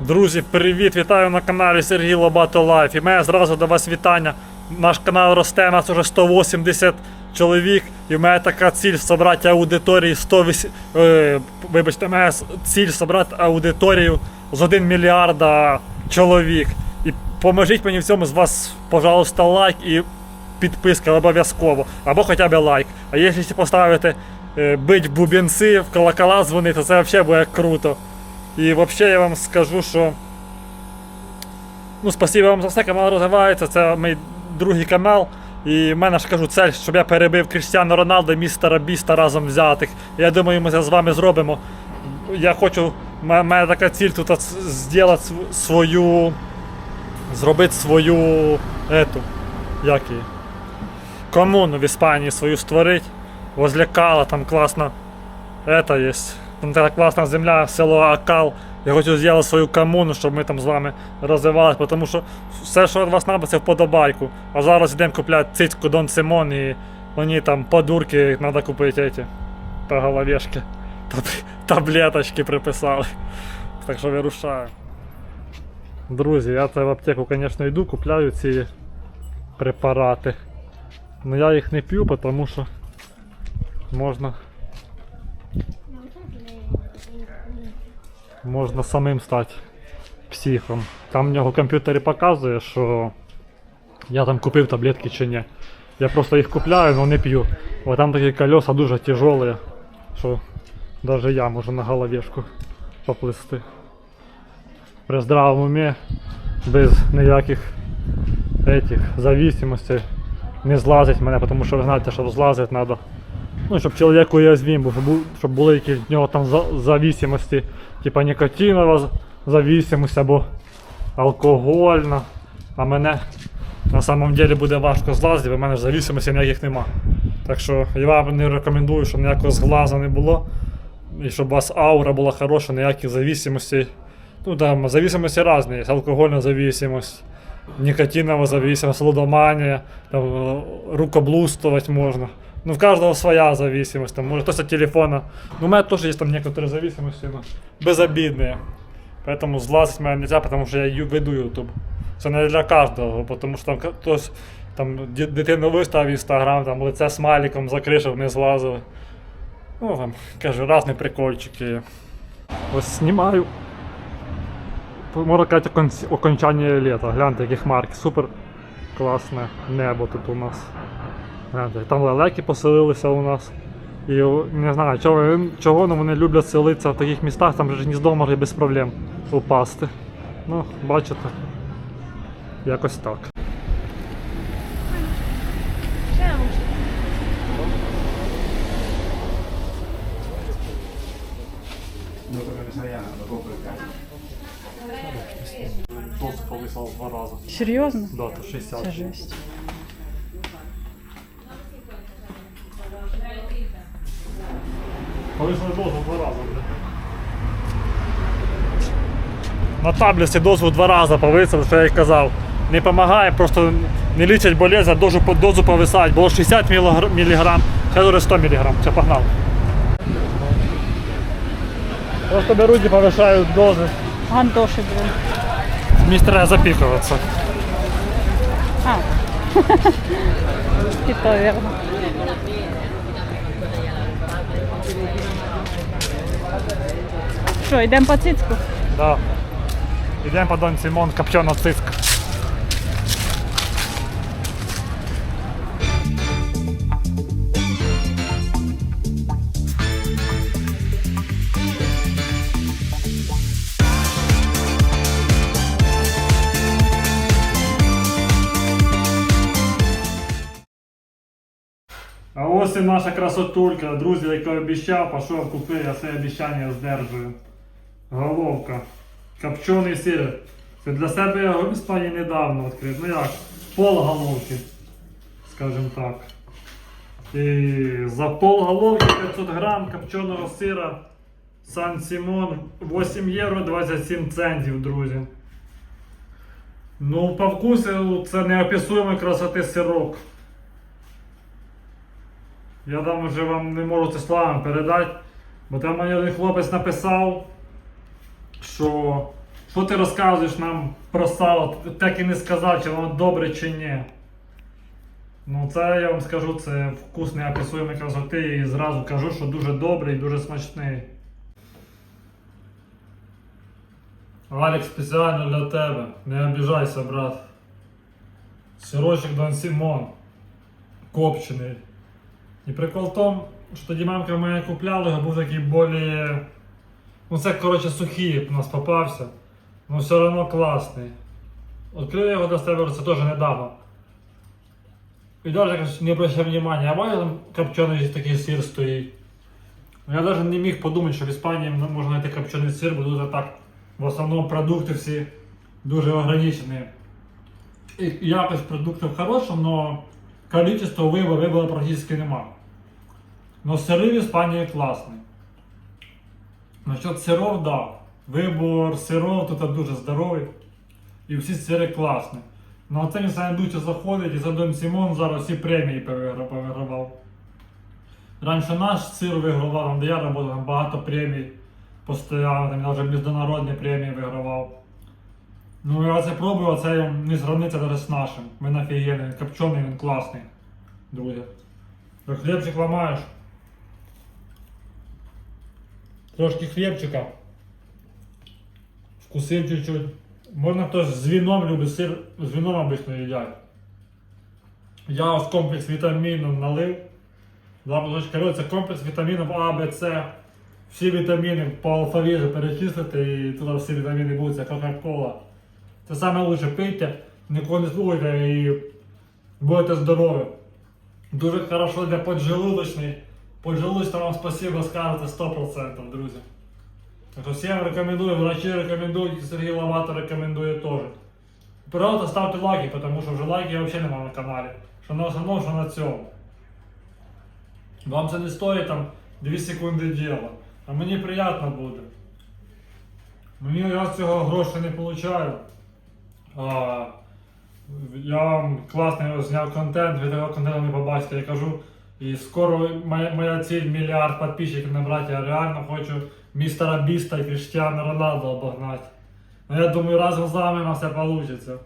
Друзі, привіт! Вітаю на каналі Сергій Лобато Лайф. І мене зразу до вас вітання. Наш канал росте, нас уже 180 чоловік. І в мене така ціль зібрати аудиторію 108... Е, вибачте, в мене ціль зібрати аудиторію з 1 мільярда чоловік. І поможіть мені в цьому з вас, пожалуйста, лайк і підписка обов'язково. Або хоча б лайк. А якщо поставити е, бить в бубенці, в колокола дзвонити, це взагалі буде круто. І взагалі я вам скажу, що. Ну, спасибо вам за все, канал розвивається. Це мій другий канал. І в мене ж кажу цель, щоб я перебив Крістіану Роналдо і містера Біста разом взятих. Я думаю, ми це з вами зробимо. Я хочу. в мене така ціль тут зробити свою. Зробити свою. Ету. Як її? Комуну в Іспанії свою створити. Возле там класно. Это есть. Там така класна земля, село Акал. Я хочу зробити свою комуну, щоб ми там з вами розвивалися, тому що все, що від вас треба, це вподобайку. А зараз йдемо купляти цицьку Дон Симон і мені там подурки треба купити эти, по головешки. Таблеточки приписали. Так що вирушаю. Друзі, я це в аптеку, звісно, йду, купляю ці препарати. Но я їх не п'ю, тому що можна можна самим стати психом. Там в нього в комп'ютері показує, що я там купив таблетки чи ні. Я просто їх купляю, але не п'ю. Бо там такі колеса дуже тяжелі, що навіть я можу на головешку поплисти. При здравому умі, без ніяких этих зависимостей не злазить мене, тому що ви знаєте, що злазить треба. Ну, щоб чоловік уязвим був, щоб були якісь в нього там за- зависимості, типа нікотинова зависимость або алкогольна. А мене на самом деле буде важко злазити, бо в мене зависимості ніяких нема. Так що я вам не рекомендую, щоб ніякого зглазу не було. І щоб у вас аура була хороша, ніяких зависимостей. Ну там зависимости різні, алкогольна зависимость, никотиновая зависимость, лудомания, там, э, рукоблудствовать можно. Ну, в каждого своя зависимость, там, может, кто-то от телефона. Ну, у меня тоже есть там некоторые зависимости, но безобидные. Поэтому злазить меня нельзя, потому что я ю- веду YouTube. Це не для кожного, потому що там ка- хтось там ді- дитину виставив в інстаграм, там лице смайликом закрив, щоб не злазили. Ну, там, кажу, різні прикольчики. є. Ось знімаю Можна сказати, окон- окончання літа. Гляньте, які хмарки. Супер класне небо тут у нас. Там лелеки поселилися у нас. І не знаю, чого, чого ну, вони люблять селитися в таких містах, там же гніздо може без проблем упасти. Ну, бачите. Якось так. Дозу повисав два рази. Серйозно? Да, то 60. Це жесть. Повисили дозу два рази. На таблиці дозу два рази повисив, що я й казав. Не допомагає, просто не лічать болезнь, а дозу, дозу повисають. Було 60 мг, зараз вже 100 мг. Все, погнав. Просто беруть і повишають дози. Гантоші, блин. Мені треба запікуватися. А. І то вірно. Що, йдемо по цицьку? Да. Йдемо по Дон Мон, копчена цицка. А ось і наша красотулька, друзі, яка обіцяв, пішов купив, я це обіцяння здержую. Головка. Копчений сир. Це для себе я в Іспанії недавно відкрив. Ну як? Пол головки. Скажімо так. І за пол головки 500 грам копченого сира Сан Симон 8 євро 27 центів, друзі. Ну, по вкусу це неописуємої красоти сирок. Я там вже вам не можу це словами передати, бо там мені один хлопець написав, що Що ти розказуєш нам про сало? Так і не сказав, чи воно добре чи ні. Ну, це я вам скажу, це вкусний описуємий красоти і зразу кажу, що дуже добрий і дуже смачний. Алекс спеціально для тебе. Не обіжайся, брат. Сирочок Дон Сімон. Копчений. І прикол в тому, що тоді мамка моя купляла, його був такий болі. Ну це, коротше, сухий у нас попався. Ну все одно класний. Відкрив його для себе це теж недавно. І навіть якось не обращав внимания, а бачив там копчений такий сир стоїть. Ну, Я навіть не міг подумати, що в Іспанії можна знайти копчений сир, бо тут так в основному продукти всі дуже ограничені. І якость продуктів хороша, але количество вибору, вибору практично нема. Но сири в Іспанії класний. Насчет сиров, да. Вибор сиров тут дуже здоровий. І всі сири класні. Ну а це він саме дужче заходить і за Дон Сімон зараз всі премії повигра- повигравав. Раніше наш сир вигравав, там де я працював, там багато премій постійно, там я вже міжнародні премії вигравав. Ну я це пробую, а це не зрівниться навіть з нашим. Він офігенний, він копчений, він класний. Друзі. Хлібчик ламаєш. Трошки хлібчика. Вкусив чуть-чуть. Можна хтось з віном любить сир, з віном обично їдять. Я ось комплекс вітамінів налив. Два риби. це комплекс вітамінів А, Б, С. Всі вітаміни по алфавіту перечислити і туди всі вітаміни будуть, це Кока-Кола. Це лучше пийте, нікого не слухайте і будете здорові. Дуже хорошо для поджелудочної. Поджелудочна вам спасибо скажете 100%, друзі. Всім рекомендую, врачі рекомендують, Сергій Лавато рекомендує теж. Пожалуйста, ставте лайки, тому що вже лайків взагалі немає на каналі. Що на основному, що на цьому. Вам це не стоїть там 2 секунди діла. А мені приємно буде. Мені я з цього грошей не получаю. А, я вам класний зняв контент, ви того контенту не побачите, я кажу. І скоро моя, моя ціль мільярд підписчиків набрати. Я реально хочу містера Біста і Кріштіану Роналду обогнати. Ну я думаю, разом з вами у нас все вийде.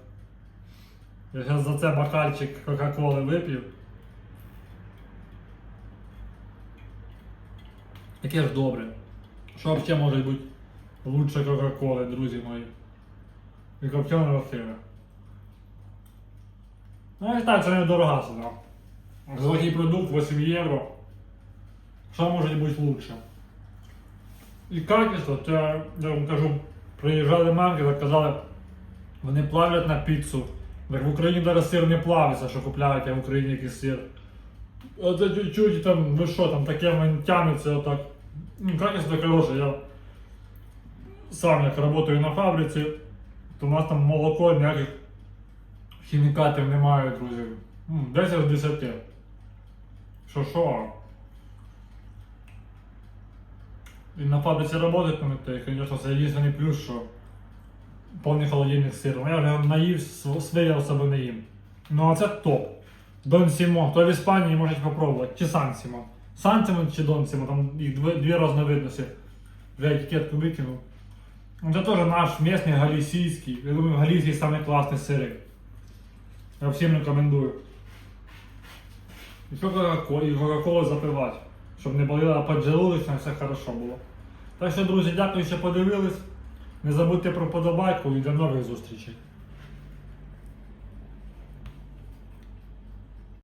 Я зараз за це бокальчик Кока-Коли вип'ю. Таке ж добре. Що взагалі може бути лучше Кока-Коли, друзі мої. І копченого сира. Ну і так, це не дорога ціна. Золотий продукт 8 євро. Що може бути лучше? І качество, це я вам кажу, приїжджали мамки, так казали, вони плавлять на піцу. Так в Україні зараз сир не плавиться, що купляють, в Україні якийсь сир. Оце чуть-чуть там, ви що, там таке тягнеться отак. Ну, качество хороше, я сам як працюю на фабриці, то у нас там молоко ніяких хімікатів немає, друзі. М, 10 з 10. Що що? І на фабриці то, і, звісно, це єдиний плюс, що повний холодильник сиру. Я вже наїв, свиявся себе не їм. Ну а це топ. Дон Сімо, хто в Іспанії можете попробувати. Чи Сан Сімо. Сан Сімо чи Дон Сімо, там їх дві, дві різновидності. Вже етикетку викинув. Ну, Це теж наш місний галісійський. Я думаю, в Галісії самий класний сирик. Я всім рекомендую. І що Кока-Колу, і Кока-Колу запивати, щоб не боліла поджелудочна, все хорошо було. Так що, друзі, дякую, що подивились. Не забудьте про подобайку і до нових зустрічей.